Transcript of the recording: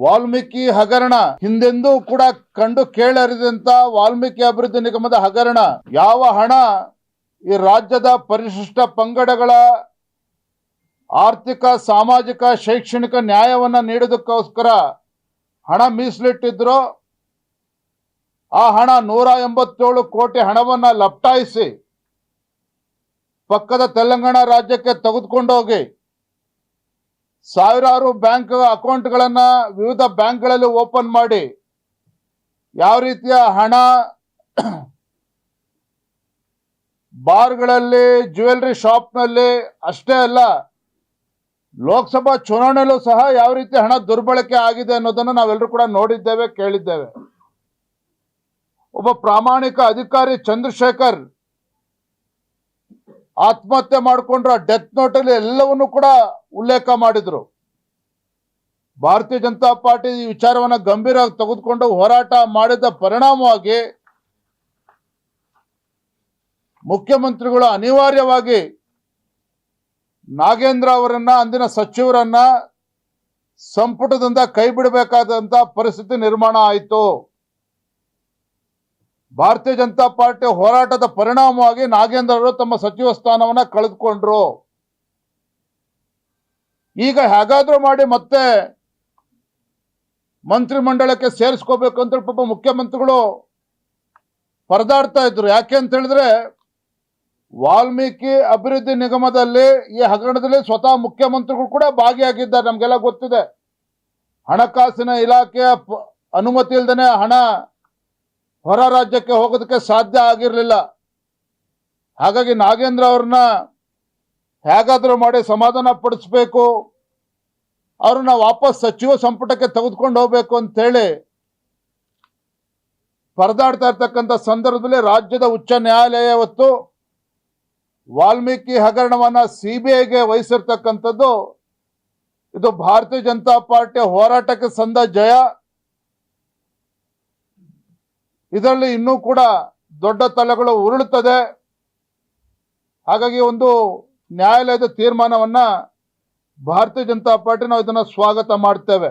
ವಾಲ್ಮೀಕಿ ಹಗರಣ ಹಿಂದೆಂದೂ ಕೂಡ ಕಂಡು ಕೇಳರಿದಂತ ವಾಲ್ಮೀಕಿ ಅಭಿವೃದ್ಧಿ ನಿಗಮದ ಹಗರಣ, ಯಾವ ಹಣ ಈ ರಾಜ್ಯದ ಪರಿಶಿಷ್ಟ ಪಂಗಡಗಳ ಆರ್ಥಿಕ, ಸಾಮಾಜಿಕ, ಶೈಕ್ಷಣಿಕ ನ್ಯಾಯವನ್ನ ನೀಡೋದಕ್ಕೋಸ್ಕರ ಹಣ ಮೀಸಲಿಟ್ಟಿದ್ರು ಆ ಹಣ ನೂರ ಎಂಬತ್ತೇಳು ಕೋಟಿ ಹಣವನ್ನ ಲಪ್ಟಾಯಿಸಿ ಪಕ್ಕದ ತೆಲಂಗಾಣ ರಾಜ್ಯಕ್ಕೆ ತೆಗೆದುಕೊಂಡೋಗಿ ಸಾವಿರಾರು ಬ್ಯಾಂಕ್ ಅಕೌಂಟ್ಗಳನ್ನ ವಿವಿಧ ಬ್ಯಾಂಕ್ಗಳಲ್ಲಿ ಓಪನ್ ಮಾಡಿ ಯಾವ ರೀತಿಯ ಹಣ ಬಾರ್ಗಳಲ್ಲಿ ಜ್ಯುವೆಲ್ರಿ ಶಾಪ್ನಲ್ಲಿ, ಅಷ್ಟೇ ಅಲ್ಲ, ಲೋಕಸಭಾ ಚುನಾವಣೆಯಲ್ಲೂ ಸಹ ಯಾವ ರೀತಿ ಹಣ ದುರ್ಬಳಕೆ ಆಗಿದೆ ಅನ್ನೋದನ್ನು ನಾವೆಲ್ಲರೂ ಕೂಡ ನೋಡಿದ್ದೇವೆ, ಕೇಳಿದ್ದೇವೆ. ಒಬ್ಬ ಪ್ರಾಮಾಣಿಕ ಅಧಿಕಾರಿ ಚಂದ್ರಶೇಖರ್ ಆತ್ಮಹತ್ಯೆ ಮಾಡಿಕೊಂಡ್ರು ಡೆತ್ ನೋಟಲ್ಲಿ ಎಲ್ಲವನ್ನು ಕೂಡ ಉಲ್ಲೇಖ ಮಾಡಿದ್ರು. ಭಾರತೀಯ ಜನತಾ ಪಾರ್ಟಿ ಈ ವಿಚಾರವನ್ನ ಗಂಭೀರವಾಗಿ ತೆಗೆದುಕೊಂಡು ಹೋರಾಟ ಮಾಡಿದ ಪರಿಣಾಮವಾಗಿ ಮುಖ್ಯಮಂತ್ರಿಗಳು ಅನಿವಾರ್ಯವಾಗಿ ನಾಗೇಂದ್ರ ಅವರನ್ನ, ಅಂದಿನ ಸಚಿವರನ್ನ ಸಂಪುಟದಿಂದ ಕೈ ಬಿಡಬೇಕಾದಂತ ಪರಿಸ್ಥಿತಿ ನಿರ್ಮಾಣ ಆಯಿತು. ಭಾರತೀಯ ಜನತಾ ಪಾರ್ಟಿ ಹೋರಾಟದ ಪರಿಣಾಮವಾಗಿ ನಾಗೇಂದ್ರ ಅವರು ತಮ್ಮ ಸಚಿವ ಸ್ಥಾನವನ್ನ ಕಳೆದುಕೊಂಡ್ರು. ಈಗ ಹೇಗಾದ್ರೂ ಮಾಡಿ ಮತ್ತೆ ಮಂತ್ರಿಮಂಡಲಕ್ಕೆ ಸೇರಿಸ್ಕೋಬೇಕು ಅಂತ ಪಾಪ ಮುಖ್ಯಮಂತ್ರಿಗಳು ಪರದಾಡ್ತಾ ಇದ್ರು. ಯಾಕೆ ಅಂತ ಹೇಳಿದ್ರೆ ವಾಲ್ಮೀಕಿ ಅಭಿವೃದ್ಧಿ ನಿಗಮದಲ್ಲಿ ಈ ಹಗರಣದಲ್ಲಿ ಸ್ವತಃ ಮುಖ್ಯಮಂತ್ರಿಗಳು ಕೂಡ ಭಾಗಿಯಾಗಿದ್ದಾರೆ. ನಮ್ಗೆಲ್ಲ ಗೊತ್ತಿದೆ. ಹಣಕಾಸಿನ ಇಲಾಖೆಯ ಅನುಮತಿ ಇಲ್ದೇನೆ ಹಣ ಹೊರ ರಾಜ್ಯಕ್ಕೆ ಹೋಗೋದಕ್ಕೆ ಸಾಧ್ಯ ಆಗಿರಲಿಲ್ಲ. ಹಾಗಾಗಿ ನಾಗೇಂದ್ರ ಅವ್ರನ್ನ ಹೇಗಾದ್ರೂ ಮಾಡಿ ಸಮಾಧಾನ ಪಡಿಸ್ಬೇಕು. ಅವ್ರನ್ನ ವಾಪಸ್ ಸಚಿವ ಸಂಪುಟಕ್ಕೆ ತೆಗೆದುಕೊಂಡು ಹೋಗ್ಬೇಕು ಅಂತೇಳಿ ಪರದಾಡ್ತಾ ಇರ್ತಕ್ಕಂಥ ಸಂದರ್ಭದಲ್ಲಿ ರಾಜ್ಯದ ಉಚ್ಚ ನ್ಯಾಯಾಲಯ ಇವತ್ತು ವಾಲ್ಮೀಕಿ ಹಗರಣವನ್ನ ಸಿಬಿಐಗೆ ವಹಿಸಿರ್ತಕ್ಕಂಥದ್ದು ಇದು ಭಾರತೀಯ ಜನತಾ ಪಾರ್ಟಿ ಹೋರಾಟಕ್ಕೆ ಸಂದ ಜಯ. ಇದರಲ್ಲಿ ಇನ್ನೂ ಕೂಡ ದೊಡ್ಡ ತಲೆಗಳು ಉರುಳುತ್ತದೆ. ಹಾಗಾಗಿ ಒಂದು ನ್ಯಾಯಾಲಯದ ತೀರ್ಮಾನವನ್ನ ಭಾರತೀಯ ಜನತಾ ಪಾರ್ಟಿ ನಾವು ಇದನ್ನು ಸ್ವಾಗತ ಮಾಡ್ತೇವೆ.